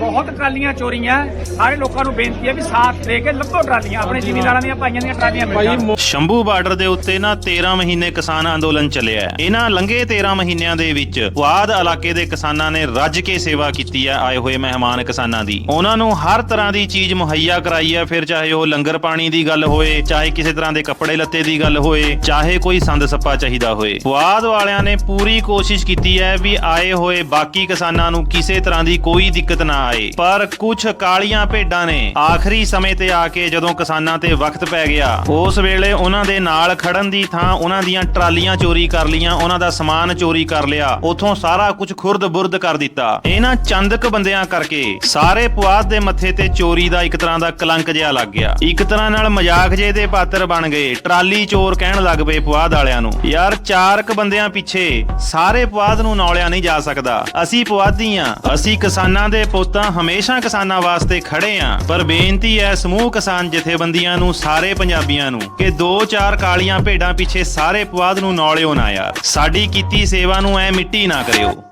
ਬਹੁਤ ਟਰਾਲੀਆਂ ਚੋਰੀਆਂ। ਸਾਰੇ ਲੋਕਾਂ ਨੂੰ ਬੇਨਤੀ ਹੈ ਵੀ ਸਾਥ ਦੇ ਕੇ ਲੱਭੋ ਟਰਾਲੀਆਂ। ਆਪਣੇ ਜ਼ਿਮੀਂਦਾਰਾਂ ਦੀਆਂ ਭਾਈਆਂ ਦੀਆਂ ਟਰਾਲੀਆਂ ਮਿਲ ਜਾਣ। ਸ਼ੰਭੂ ਬਾਰਡਰ ਦੇ ਉੱਤੇ ਨਾ 13 ਮਹੀਨੇ ਕਿਸਾਨ ਅੰਦੋਲਨ ਚੱਲਿਆ ਹੈ। ਇਹਨਾਂ ਲੰਘੇ 13 ਮਹੀਨਿਆਂ ਦੇ ਵਿੱਚ ਪੁਆਧ ਇਲਾਕੇ ਦੇ ਕਿਸਾਨਾਂ ਨੇ ਰੱਜ ਕੇ ਸੇਵਾ ਕੀਤੀ ਹੈ ਆਏ ਹੋਏ ਮਹਿਮਾਨ ਕਿਸਾਨਾਂ ਦੀ। ਉਹਨਾਂ ਨੂੰ ਹਰ ਤਰ੍ਹਾਂ ਦੀ ਚੀਜ਼ ਮੁਹੱਈਆ ਕਰਾਈ ਹੈ। ਫਿਰ ਚਾਹੇ ਉਹ ਲੰਗਰ ਪਾਣੀ ਦੀ ਗੱਲ ਹੋਏ ਚਾਹੇ ਕਿਸੇ ਤਰ੍ਹਾਂ ਦੇ ਕੱਪੜੇ ਲੱਤੇ ਦੀ ਗੱਲ ਹੋਏ ਚਾਹੇ ਕੋਈ ਸੰਦ ਸੱਪਾ ਚਾਹੀਦਾ ਹੋਏ। ਪੁਆਧ ਵਾਲਿਆਂ ਨੇ ਪੂਰੀ ਕੋਸ਼ਿਸ਼ ਕੀਤੀ ਹੈ ਵੀ ਆਏ ਹੋਏ ਬਾਕੀ ਕਿਸਾਨਾਂ ਨੂੰ ਕਿਸੇ ਤਰ੍ਹਾਂ ਦੀ ਕੋਈ ਦਿੱਕਤ ਨਾ ਆਏ ਪਰ ਕੁਝ ਕਾਲੀਆਂ ਭੇਡਾਂ ਨੇ ਆਖਰੀ ਸਮੇਂ ਤੇ ਆ ਕੇ ਜਦੋਂ ਕਿਸਾਨਾਂ ਤੇ ਵਕਤ ਪੈ ਗਿਆ, ਉਸ ਵੇਲੇ ਉਹਨਾਂ ਦੇ ਨਾਲ ਖੜਨ ਦੀ ਥਾਂ ਉਹਨਾਂ ਦੀਆਂ ਟਰਾਲੀਆਂ ਚੋਰੀ ਕਰ ਲੀਆਂ ਉਹਨਾਂ ਦਾ ਸਮਾਨ ਚੋਰੀ ਕਰ ਲਿਆ, ਉਥੋਂ ਸਾਰਾ ਕੁਝ ਖੁਰਦ-ਬੁਰਦ ਕਰ ਦਿੱਤਾ। ਇਹਨਾਂ ਚੰਦਕ ਬੰਦਿਆਂ ਕਰਕੇ ਸਾਰੇ ਪੁਆਧ ਦੇ ਮੱਥੇ ਤੇ ਚੋਰੀ ਦਾ ਇੱਕ ਤਰ੍ਹਾਂ ਦਾ ਕਲੰਕ ਜਿਹਾ ਲੱਗ ਗਿਆ। ਇੱਕ ਤਰ੍ਹਾਂ ਨਾਲ ਮਜ਼ਾਕ ਜੇ ਦੇ ਪਾਤਰ ਬਣ ਗਏ, ਟਰਾਲੀ ਚੋਰ ਕਹਿਣ ਲੱਗ ਪਏ ਪੁਆਧ ਵਾਲਿਆਂ ਨੂੰ, ਯਾਰ ਚਾਰਕ ਬੰਦਿਆਂ ਪਿੱਛੇ ਸਾਰੇ ਪੁਆਧ ਨੂੰ ਨੌਲਿਆ ਨਹੀਂ ਜਾ ਸਕਦਾ। ਅਸੀਂ ਪੁਆਧੀ ਆ, ਅਸੀਂ ਕਿਸਾਨਾਂ ਦੇ ਪੁੱਤ ਹਮੇਸ਼ਾ ਕਿਸਾਨਾਂ ਵਾਸਤੇ ਖੜੇ ਆ। ਪਰ ਬੇਨਤੀ ਹੈ ਸਮੂਹ ਕਿਸਾਨ ਜਥੇਬੰਦੀਆਂ ਨੂੰ, ਸਾਰੇ ਪੰਜਾਬੀਆਂ ਨੂੰ, ਕਿ ਦੋ ਚਾਰ ਕਾਲੀਆਂ ਭੇਡਾਂ ਪਿੱਛੇ ਸਾਰੇ ਪੁਆਧ ਨੂੰ ਨੌਲਿਓ ਨਾ ਯਾਰ। ਸਾਡੀ ਕੀਤੀ ਸੇਵਾ ਨੂੰ ਐ ਮਿੱਟੀ ਨਾ ਕਰਿਓ।